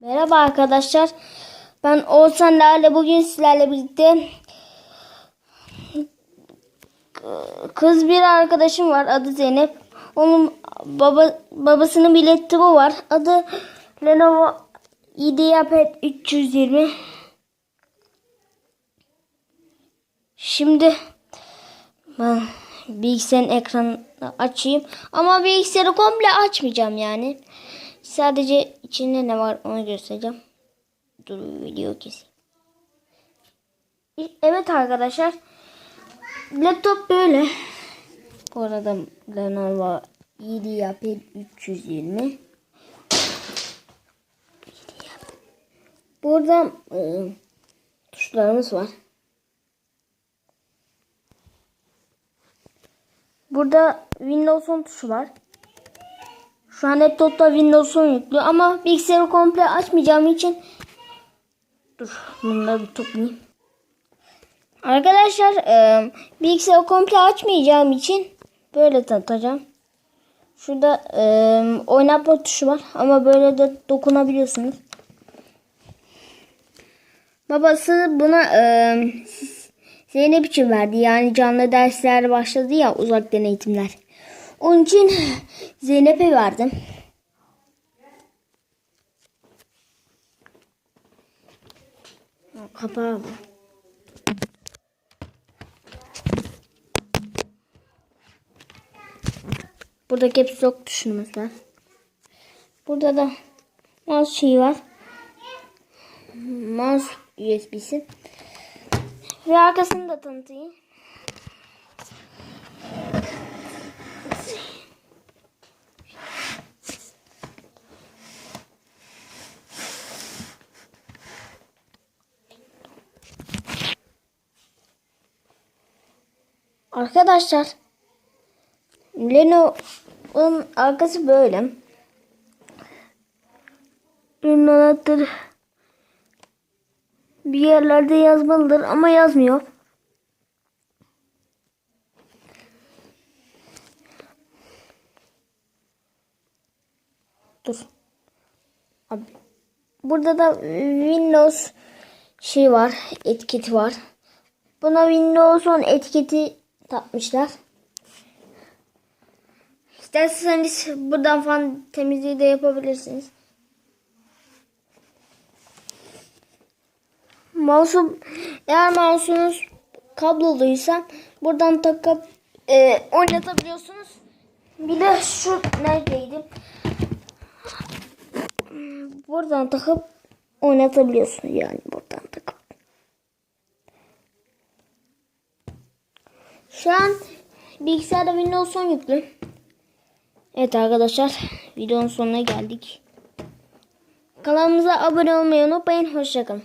Merhaba arkadaşlar. Ben Oğuzhan Lale. Bugün sizlerle birlikte kız bir arkadaşım var. Adı Zeynep. Onun baba babasının bir laptopu var. Adı Lenovo IdeaPad 320. Şimdi ben bilgisayarın ekranını açayım. Ama bilgisayarı komple açmayacağım yani. Sadece içinde ne var onu göstereceğim. Dur video keseyim. Evet arkadaşlar. Laptop böyle. Bu arada Lenovo IdeaPad 320. Burada e, tuşlarımız var. Burada Windows'un tuşu var. Şu an laptopta Windows'un yüklü ama bilgisayarı komple açmayacağım için dur bunları bir toplayayım. Arkadaşlar e, bilgisayarı komple açmayacağım için böyle tanıtacağım. Şurada e, oynatma tuşu var ama böyle de dokunabiliyorsunuz. Babası buna e, Zeynep için verdi. Yani canlı dersler başladı ya uzaktan eğitimler. Onun için Zeynep'e verdim. Kapağı bu. Burada caps lock tuşumuz var. Burada da mouse şeyi var. Mouse USB'si. Ve arkasını da tanıtayım. Arkadaşlar Lenovo'nun arkası böyle. Ürün anahtarı bir yerlerde yazmalıdır ama yazmıyor. Dur. Abi. Burada da Windows şey var, etiketi var. Buna Windows'un etiketi takmışlar. İsterseniz buradan falan temizliği de yapabilirsiniz. Mouse'u eğer mouse'unuz kabloluysa buradan takıp e, oynatabiliyorsunuz. Bir de şu neredeydi? Buradan takıp oynatabiliyorsunuz yani buradan takıp. Şu an bilgisayarda Windows 10 yüklü. Evet arkadaşlar videonun sonuna geldik. Kanalımıza abone olmayı unutmayın. Hoşçakalın.